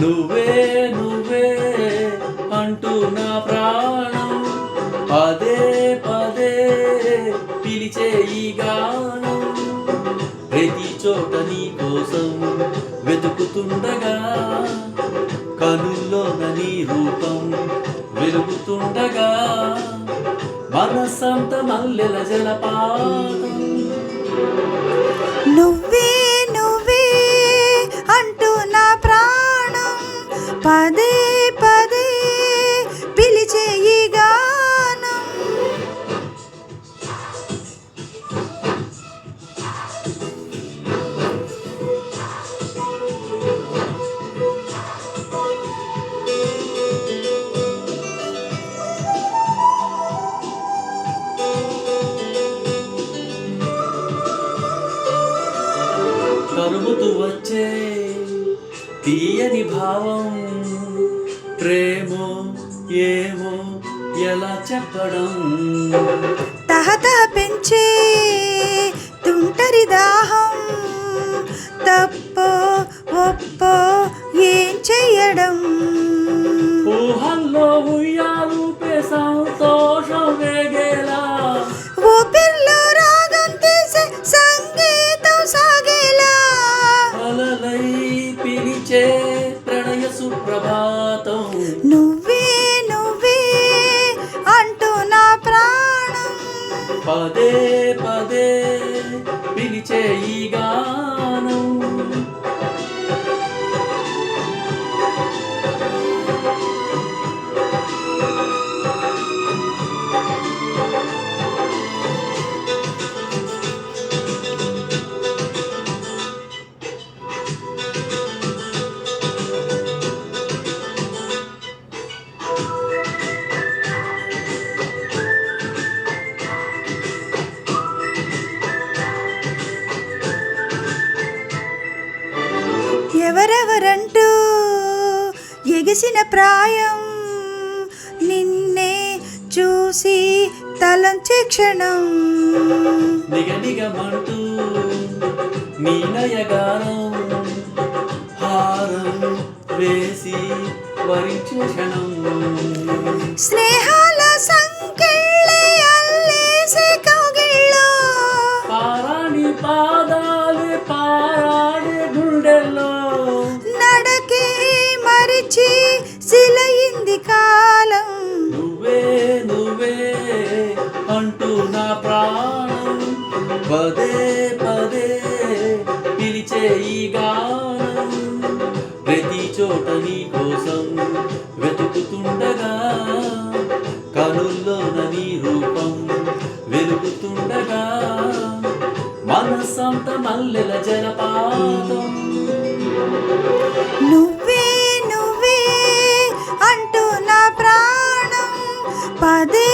నువ్వే నువ్వే అంటూ నా ప్రాణం. పదే పదే పిలిచే ఈ గానం. ప్రతి చోట నీ కోసం వెతుకుతుండగా కనుల్లోన నీ రూపం వెలుగుతుండగా మనసంత మల్లెల జలపాతం. పదే పదే పిలిచే ఈ గానం. తరుముతూ వచ్చే తీయని భావం ప్రేమో ఏమో ఎలా చెప్పడం? తహతహ పెంచే తుంటరి దాహం సుప్రభాతం. నువ్వే నువ్వే అంటూ నా ప్రాణం. పదే పదే పిలిచే ఈ గానం. ఎవరెవరంటూ ఎగిసిన ప్రాయం నిన్నే చూసి తలంచే క్షణం. నిగనిగమంటూ నీ నయగానం హారం వేసి వరించే క్షణం. మరిచి సిలయింది కాలం. నువ్వే నువ్వే అంటూ నా ప్రాణం. పదే పదే పిలిచే ఈ గానం. ప్రతి చోట నీ కోసం వెతుకుతుండగా కనుల్లోన నీ రూపం వెలుగుతుండగా మనసంత మల్లెల జలపాతం. నువ్వే అంటూ నా ప్రాణం పదే